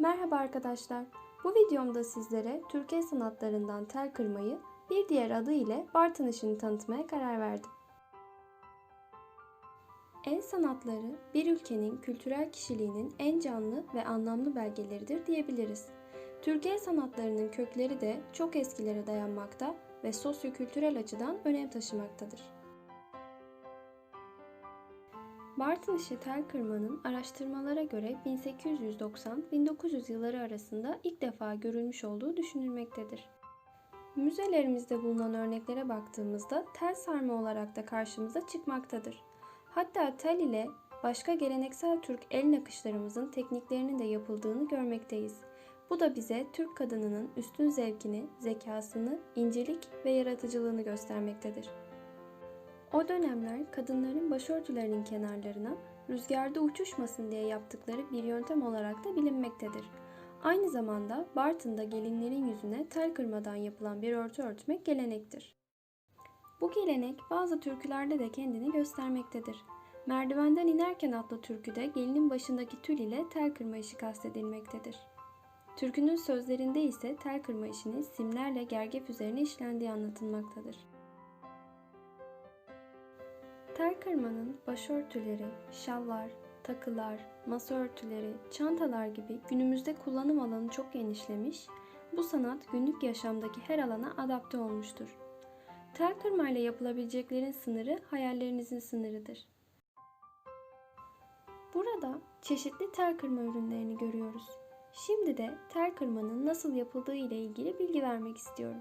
Merhaba arkadaşlar. Bu videomda sizlere Türkiye sanatlarından tel kırmayı bir diğer adı ile Bartın işini tanıtmaya karar verdim. El sanatları bir ülkenin kültürel kişiliğinin en canlı ve anlamlı belgeleridir diyebiliriz. Türkiye sanatlarının kökleri de çok eskilere dayanmakta ve sosyokültürel açıdan önem taşımaktadır. Bartın işi tel kırmanın araştırmalara göre 1890-1900 yılları arasında ilk defa görülmüş olduğu düşünülmektedir. Müzelerimizde bulunan örneklere baktığımızda tel sarma olarak da karşımıza çıkmaktadır. Hatta tel ile başka geleneksel Türk el nakışlarımızın tekniklerinin de yapıldığını görmekteyiz. Bu da bize Türk kadınının üstün zevkini, zekasını, incelik ve yaratıcılığını göstermektedir. O dönemler kadınların başörtülerinin kenarlarına rüzgarda uçuşmasın diye yaptıkları bir yöntem olarak da bilinmektedir. Aynı zamanda Bartın'da gelinlerin yüzüne tel kırmadan yapılan bir örtü örtmek gelenektir. Bu gelenek bazı türkülerde de kendini göstermektedir. Merdivenden inerken adlı türküde gelinin başındaki tül ile tel kırma işi kastedilmektedir. Türkünün sözlerinde ise tel kırma işinin simlerle gergef üzerine işlendiği anlatılmaktadır. Tel kırmanın başörtüleri, şallar, takılar, masa örtüleri, çantalar gibi günümüzde kullanım alanı çok genişlemiş, bu sanat günlük yaşamdaki her alana adapte olmuştur. Tel kırmayla yapılabileceklerin sınırı hayallerinizin sınırıdır. Burada çeşitli tel kırma ürünlerini görüyoruz. Şimdi de tel kırmanın nasıl yapıldığı ile ilgili bilgi vermek istiyorum.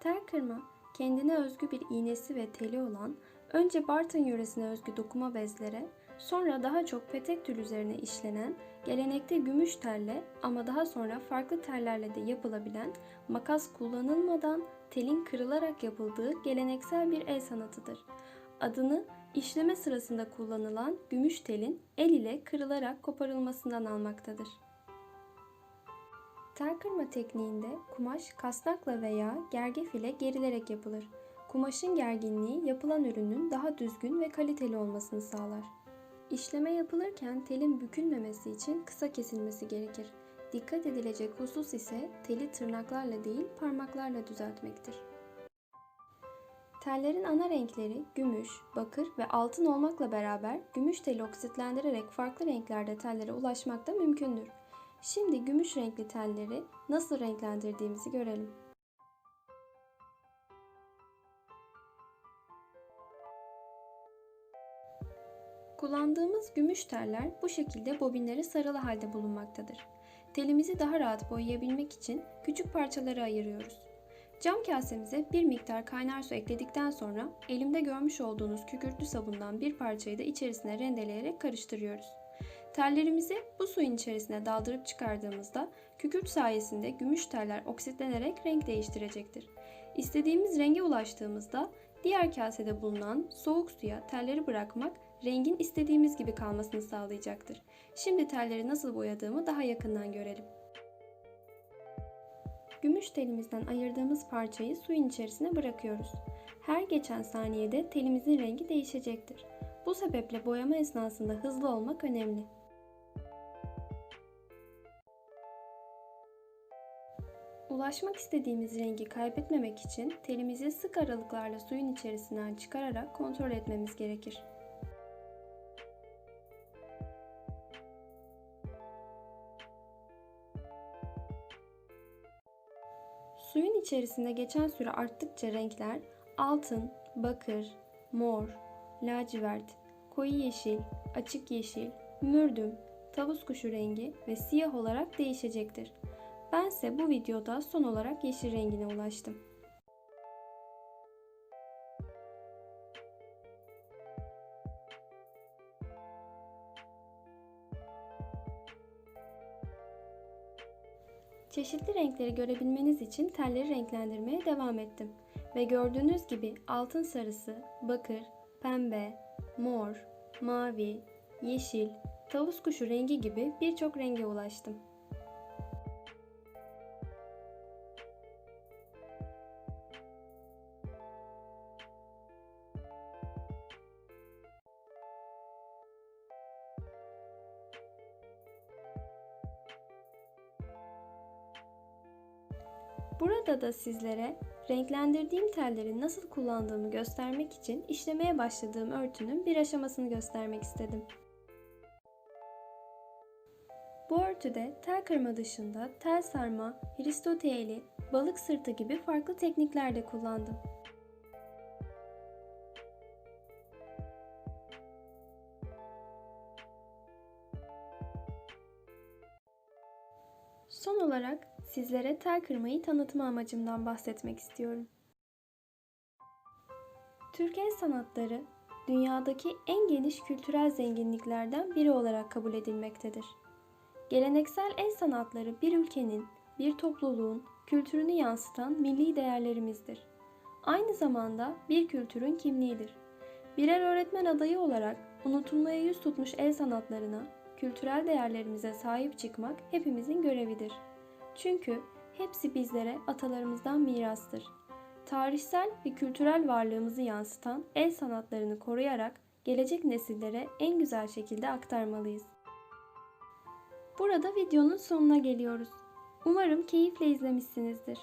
Tel kırma kendine özgü bir iğnesi ve teli olan önce Bartın yöresine özgü dokuma bezlere, sonra daha çok petek tül üzerine işlenen, gelenekte gümüş telle ama daha sonra farklı tellerle de yapılabilen, makas kullanılmadan telin kırılarak yapıldığı geleneksel bir el sanatıdır. Adını işleme sırasında kullanılan gümüş telin el ile kırılarak koparılmasından almaktadır. Tel kırma tekniğinde kumaş kasnakla veya gergef ile gerilerek yapılır. Kumaşın gerginliği yapılan ürünün daha düzgün ve kaliteli olmasını sağlar. İşleme yapılırken telin bükülmemesi için kısa kesilmesi gerekir. Dikkat edilecek husus ise teli tırnaklarla değil parmaklarla düzeltmektir. Tellerin ana renkleri gümüş, bakır ve altın olmakla beraber gümüş teli oksitlendirerek farklı renklerde tellere ulaşmak da mümkündür. Şimdi gümüş renkli telleri nasıl renklendirdiğimizi görelim. Kullandığımız gümüş teller bu şekilde bobinleri sarılı halde bulunmaktadır. Telimizi daha rahat boyayabilmek için küçük parçalara ayırıyoruz. Cam kasemize bir miktar kaynar su ekledikten sonra elimde görmüş olduğunuz kükürtlü sabundan bir parçayı da içerisine rendeleyerek karıştırıyoruz. Tellerimizi bu suyun içerisine daldırıp çıkardığımızda kükürt sayesinde gümüş teller oksitlenerek renk değiştirecektir. İstediğimiz renge ulaştığımızda diğer kasede bulunan soğuk suya telleri bırakmak rengin istediğimiz gibi kalmasını sağlayacaktır. Şimdi telleri nasıl boyadığımı daha yakından görelim. Gümüş telimizden ayırdığımız parçayı suyun içerisine bırakıyoruz. Her geçen saniyede telimizin rengi değişecektir. Bu sebeple boyama esnasında hızlı olmak önemli. Ulaşmak istediğimiz rengi kaybetmemek için telimizi sık aralıklarla suyun içerisinden çıkararak kontrol etmemiz gerekir. Suyun içerisinde geçen süre arttıkça renkler altın, bakır, mor, lacivert, koyu yeşil, açık yeşil, mürdüm, tavus kuşu rengi ve siyah olarak değişecektir. Bense bu videoda son olarak yeşil rengine ulaştım. Çeşitli renkleri görebilmeniz için telleri renklendirmeye devam ettim. Ve gördüğünüz gibi altın sarısı, bakır, pembe, mor, mavi, yeşil, tavus kuşu rengi gibi birçok renge ulaştım. Burada da sizlere renklendirdiğim telleri nasıl kullandığımı göstermek için işlemeye başladığım örtünün bir aşamasını göstermek istedim. Bu örtüde tel kırma dışında tel sarma, Aristoteli, balık sırtı gibi farklı teknikler de kullandım. Son olarak sizlere tel kırmayı tanıtma amacımdan bahsetmek istiyorum. Türk el sanatları dünyadaki en geniş kültürel zenginliklerden biri olarak kabul edilmektedir. Geleneksel el sanatları bir ülkenin, bir topluluğun kültürünü yansıtan milli değerlerimizdir. Aynı zamanda bir kültürün kimliğidir. Birer öğretmen adayı olarak unutulmaya yüz tutmuş el sanatlarına, kültürel değerlerimize sahip çıkmak hepimizin görevidir. Çünkü hepsi bizlere atalarımızdan mirastır. Tarihsel ve kültürel varlığımızı yansıtan el sanatlarını koruyarak gelecek nesillere en güzel şekilde aktarmalıyız. Burada videonun sonuna geliyoruz. Umarım keyifle izlemişsinizdir.